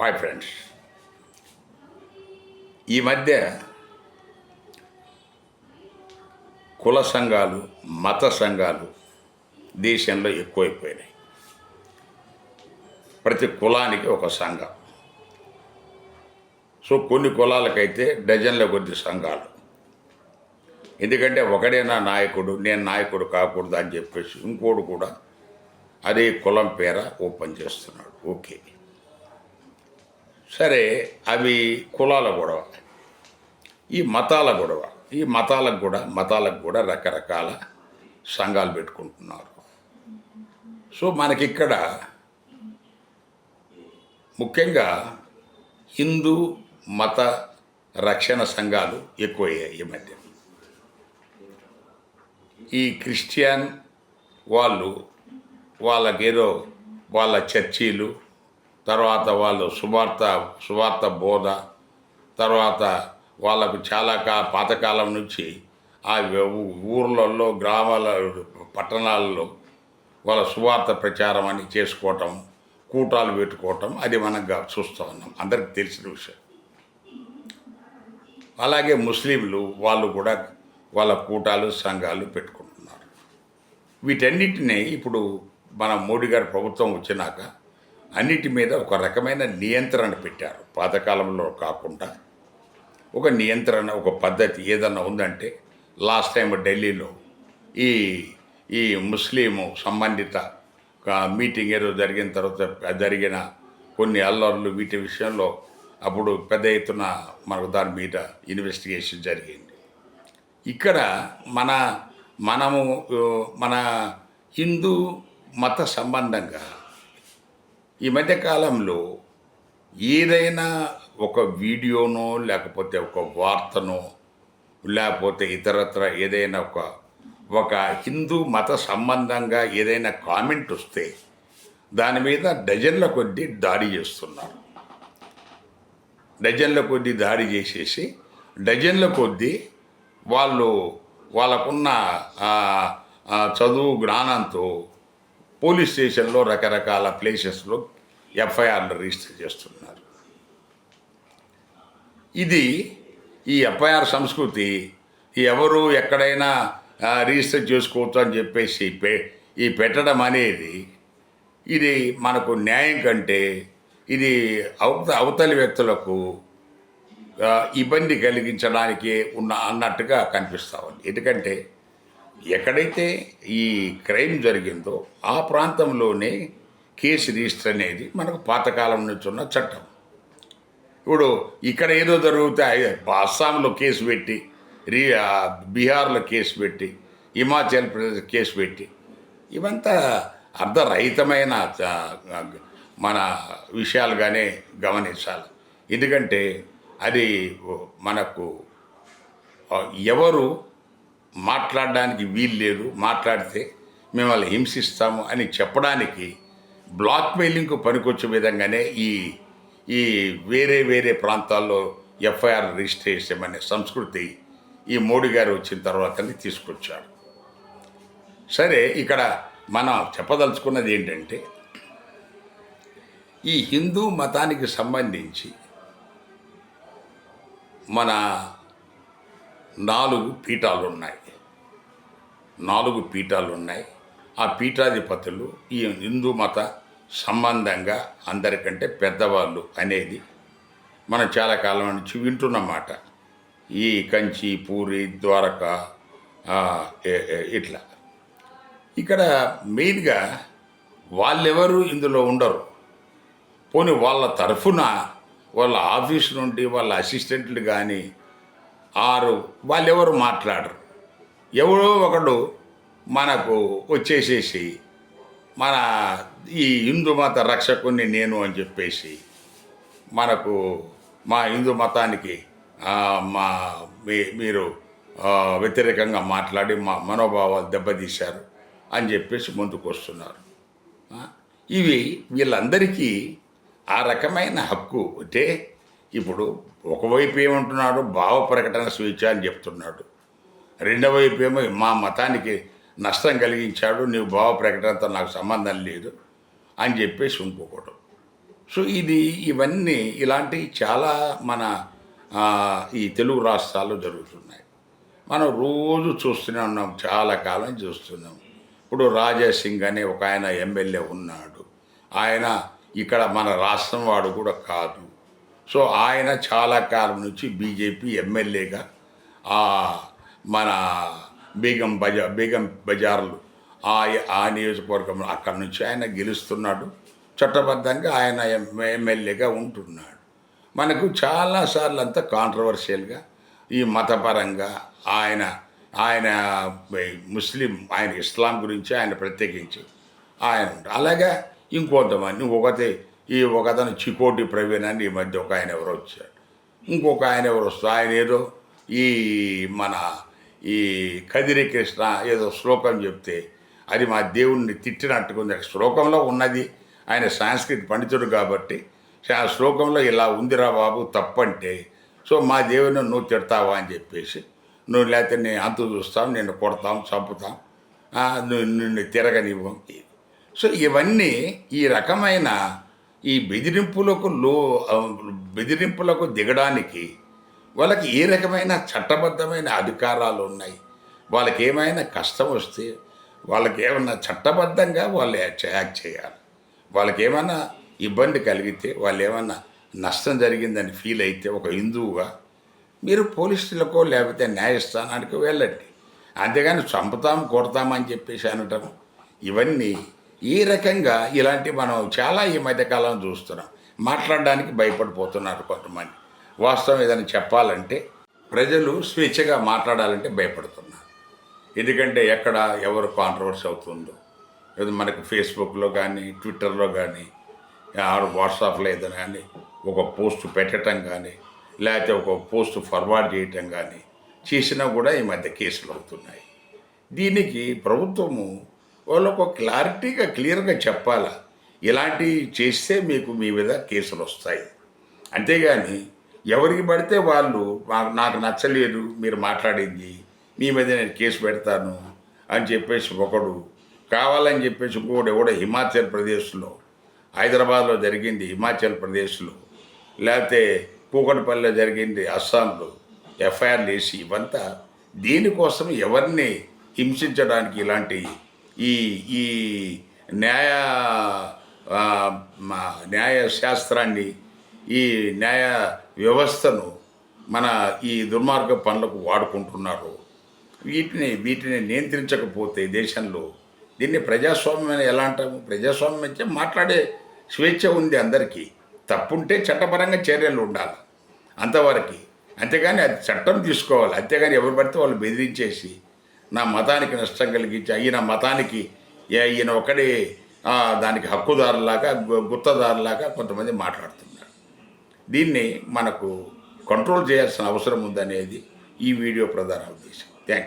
Hi friends ఈ మధ్య కుల సంఘాలు మత సంఘాలు దేశంలో ఎక్కువైపోయినాయి. ప్రతి కులానికి ఒక సంఘం. సో కొన్ని కులాలకైతే డజన్ల కొద్ది సంఘాలు. ఎందుకంటే ఒకడే నా నాయకుడు నేను నాయకుడు కాకూడదు అని చెప్పేసి ఇంకోడు కూడా అదే కులం పేర ఓపెన్ చేస్తున్నాడు. ఓకే. సరే అవి కులాల గొడవ. ఈ మతాల గొడవ. ఈ మతాలకు కూడా మతాలకు కూడా రకరకాల సంఘాలు పెట్టుకుంటున్నారు. సో మనకిక్కడ ముఖ్యంగా హిందూ మత రక్షణ సంఘాలు ఎక్కువయ్యాయి ఈ మధ్య. ఈ క్రిస్టియన్ వాళ్ళు వాళ్ళకేదో వాళ్ళ చర్చీలు తర్వాత వాళ్ళు సువార్త సువార్త బోధ తర్వాత వాళ్ళకు చాలా కా పాతకాలం నుంచి ఆ ఊ- ఊర్లలో గ్రామాల పట్టణాలలో వాళ్ళ సువార్త ప్రచారం అని చేసుకోవటం కూటాలు పెట్టుకోవటం అది మనం చూస్తూ ఉన్నాం. అందరికి తెలిసిన విషయం. అలాగే ముస్లింలు వాళ్ళు కూడా వాళ్ళ కూటాలు సంఘాలు పెట్టుకుంటున్నారు. వీటన్నిటిని ఇప్పుడు మన మోడీ గారి ప్రభుత్వం వచ్చినాక అన్నిటి మీద ఒక రకమైన నియంత్రణ పెట్టారు. పాతకాలంలో కాకుండా ఒక నియంత్రణ ఒక పద్ధతి ఏదన్నా ఉందంటే లాస్ట్ టైం ఢిల్లీలో ఈ ఈ ముస్లిము సంబంధిత మీటింగ్ ఏదో జరిగిన తర్వాత జరిగిన కొన్ని అల్లర్లు వీటి విషయంలో అప్పుడు పెద్ద ఎత్తున మనకు దాని మీద ఇన్వెస్టిగేషన్ జరిగింది. ఇక్కడ మన మనము మన హిందూ మత సంబంధంగా ఈ మధ్యకాలంలో ఏదైనా ఒక వీడియోనో లేకపోతే ఒక వార్తనో లేకపోతే ఇతరత్ర ఏదైనా ఒక ఒక హిందూ మత సంబంధంగా ఏదైనా కామెంట్ వస్తే దాని మీద డజన్ల కొద్దీ దాడి చేస్తున్నారు. డజన్ల కొద్దీ దాడి చేసేసి డజన్ల కొద్దీ వాళ్ళు వాళ్ళకున్న చదువు జ్ఞానంతో పోలీస్ స్టేషన్లో రకరకాల ప్లేసెస్లో ఎఫ్ఐఆర్లు రిజిస్టర్ చేస్తున్నారు. ఇది ఈ ఎఫ్ఐఆర్ సంస్కృతి ఎవరు ఎక్కడైనా రిజిస్టర్ చేసుకోవచ్చు అని చెప్పేసి పె ఈ పెట్టడం అనేది ఇది మనకు న్యాయం కంటే ఇది అవత అవతలి వ్యక్తులకు ఇబ్బంది కలిగించడానికి ఉన్న అన్నట్టుగా కనిపిస్తూ ఉంది. ఎందుకంటే ఎక్కడైతే ఈ క్రైమ్ జరిగిందో ఆ ప్రాంతంలోనే కేసు రిజిస్టర్ అనేది మనకు పాతకాలం నుంచి ఉన్న చట్టం. ఇప్పుడు ఇక్కడ ఏదో జరుగుతే అస్సాంలో కేసు పెట్టి రీ బీహార్లో కేసు పెట్టి హిమాచల్ ప్రదేశ్ కేసు పెట్టి ఇవంతా అర్ధరహితమైన మన విషయాలుగానే గమనించాలి. ఎందుకంటే అది మనకు ఎవరు మాట్లాడడానికి వీలు లేదు మాట్లాడితే మిమ్మల్ని హింసిస్తాము అని చెప్పడానికి బ్లాక్మెయిలింగ్కు పనికొచ్చే విధంగానే ఈ ఈ వేరే వేరే ప్రాంతాల్లో ఎఫ్ఐఆర్ రిజిస్ట్రేషన్ అనే సంస్కృతి ఈ మోడీ గారు వచ్చిన తర్వాతనే తీసుకొచ్చారు. సరే ఇక్కడ మనం చెప్పదలుచుకున్నది ఏంటంటే ఈ హిందూ మతానికి సంబంధించి మన నాలుగు పీఠాలు ఉన్నాయి నాలుగు పీఠాలు ఉన్నాయి ఆ పీఠాధిపతులు ఈ హిందూ మత సంబంధంగా అందరికంటే పెద్దవాళ్ళు అనేది మనం చాలా కాలం నుంచి వింటున్నమాట ఈ కంచి పూరి ద్వారక ఇట్లా. ఇక్కడ మెయిన్గా వాళ్ళెవరు ఇందులో ఉండరు. పోనీ వాళ్ళ తరఫున వాళ్ళ ఆఫీస్ నుండి వాళ్ళ అసిస్టెంట్లు కానీ ఆరు. వాళ్ళెవరు మాట్లాడరు. ఎవరో ఒకడు మనకు వచ్చేసేసి మన ఈ హిందూ మత రక్షకుని నేను అని చెప్పేసి మనకు మా హిందూ మతానికి మా మీ- మీరు వ్యతిరేకంగా మాట్లాడి మా మనోభావాలు దెబ్బతీశారు అని చెప్పేసి ముందుకు వస్తున్నారు. ఇవి వీళ్ళందరికీ ఆ రకమైన హక్కు. అంటే ఇప్పుడు ఒకవైపు ఏమంటున్నాడు భావ ప్రకటన స్వేచ్ఛ అని చెప్తున్నాడు. రెండవ వైపు ఏమో మా మతానికి నష్టం కలిగించాడు నీవు భావ ప్రకటనతో నాకు సంబంధం లేదు అని చెప్పేసి ఉండిపోకూడదు సో ఇది ఇవన్నీ ఇలాంటి చాలా మన ఈ తెలుగు రాష్ట్రాల్లో జరుగుతున్నాయి. మనం రోజు చూస్తూనే ఉన్నాం చాలా కాలం చూస్తున్నాం. ఇప్పుడు రాజా సింగ్ అనే ఒక ఆయన ఎమ్మెల్యే ఉన్నాడు. ఆయన ఇక్కడ మన రాష్ట్రం వాడు కూడా కాదు. సో ఆయన చాలా కాలం నుంచి బీజేపీ ఎమ్మెల్యేగా ఆ మన బేగం బజా బేగం బజార్లు ఆ ఆ నియోజకవర్గంలో అక్కడ నుంచి ఆయన గెలుస్తున్నాడు. చట్టబద్ధంగా ఆయన ఎమ్మెల్యేగా ఉంటున్నాడు. మనకు చాలాసార్లు అంతా కాంట్రవర్షియల్గా ఈ మతపరంగా ఆయన ఆయన ముస్లిం ఆయన ఇస్లాం గురించి ఆయన ప్రత్యేకించి ఆయన అలాగే ఇంకొంతమంది ఒకతే ఈ ఒకతను చికోటి ప్రవీణ్ అని ఈ మధ్య ఒక ఆయన ఎవరో వచ్చాడు ఇంకొక ఆయన ఎవరు వస్తా ఆయన ఏదో ఈ మన ఈ కదిరి కృష్ణ ఏదో శ్లోకం చెప్తే అది మా దేవుణ్ణి తిట్టినట్టుకుంది. శ్లోకంలో ఉన్నది ఆయన సాంస్కృతిక పండితుడు కాబట్టి ఆ శ్లోకంలో ఇలా ఉందిరా బాబు తప్పంటే. సో మా దేవుని నువ్వు తిడతావా అని చెప్పేసి నువ్వు లేకపోతే నేను అంతు చూస్తాం నిన్ను కొడతాం చంపుతాం నువ్వు నిన్ను తిరగనివ్వం. సో ఇవన్నీ ఈ రకమైన ఈ బెదిరింపులకు లో బెదిరింపులకు దిగడానికి వాళ్ళకి ఏ రకమైన చట్టబద్ధమైన అధికారాలు ఉన్నాయి? వాళ్ళకి ఏమైనా కష్టం వస్తే వాళ్ళకి ఏమైనా చట్టబద్ధంగా వాళ్ళు యాక్ట్ యాక్ట్ చేయాలి. వాళ్ళకి ఏమైనా ఇబ్బంది కలిగితే వాళ్ళు ఏమన్నా నష్టం జరిగిందని ఫీల్ అయితే ఒక హిందువుగా మీరు పోలీసులకో లేకపోతే న్యాయస్థానానికి వెళ్ళండి. అంతేగాని చంపుతాం కొడతామని చెప్పేసి అనటం ఇవన్నీ ఈ రకంగా ఇలాంటి మనం చాలా ఈ మధ్యకాలం చూస్తున్నాం. మాట్లాడడానికి భయపడిపోతున్నారు కొంతమంది. వాస్తవం ఏదైనా చెప్పాలంటే ప్రజలు స్వేచ్ఛగా మాట్లాడాలంటే భయపడుతున్నారు. ఎందుకంటే ఎక్కడ ఎవరు కాంట్రవర్సీ అవుతుందో. ఏదో మనకు ఫేస్బుక్లో కానీ ట్విట్టర్లో కానీ ఆరు వాట్సాప్లో ఏదైనా కానీ ఒక పోస్ట్ పెట్టడం కానీ లేకపోతే ఒక పోస్ట్ ఫార్వర్డ్ చేయటం కానీ చేసినా కూడా ఈ మధ్య కేసులు అవుతున్నాయి. దీనికి ప్రభుత్వము వాళ్ళకు ఒక క్లారిటీగా క్లియర్గా చెప్పాలా? ఇలాంటివి చేస్తే మీకు మీ మీద కేసులు వస్తాయి. అంతేగాని ఎవరికి పడితే వాళ్ళు నాకు నచ్చలేదు మీరు మాట్లాడింది మీ మీద నేను కేసు పెడతాను అని చెప్పేసి ఒకడు కావాలని చెప్పేసి ఇంకోటి కూడా హిమాచల్ ప్రదేశ్లో హైదరాబాద్లో జరిగింది హిమాచల్ ప్రదేశ్లో లేకపోతే కూకట్పల్లిలో జరిగింది అస్సాంలో ఎఫ్ఐఆర్లు వేసి ఇవంతా దీనికోసం ఎవరిని హింసించడానికి ఇలాంటి ఈ ఈ న్యాయ మా న్యాయ శాస్త్రాన్ని ఈ న్యాయ వ్యవస్థను మన ఈ దుర్మార్గ పనులకు వాడుకుంటున్నారు. వీటిని వీటిని నియంత్రించకపోతే దేశంలో దీన్ని ప్రజాస్వామ్యం ఎలా అంటాము? ప్రజాస్వామ్యం అయితే మాట్లాడే స్వేచ్ఛ ఉంది అందరికీ. తప్పుంటే చట్టపరంగా చర్యలు ఉండాలి. అంతవరకు. అంతేగాని అది చట్టం తీసుకోవాలి. అంతేగాని ఎవరు పడితే వాళ్ళు బెదిరించేసి నా మతానికి నష్టం కలిగించి ఈయన మతానికి ఈయన ఒకడే దానికి హక్కుదారులాగా గుత్తదారులాగా కొంతమంది మాట్లాడుతున్నారు. దీన్ని మనకు కంట్రోల్ చేయాల్సిన అవసరం ఉందనేది ఈ వీడియో ప్రధాన ఉద్దేశం.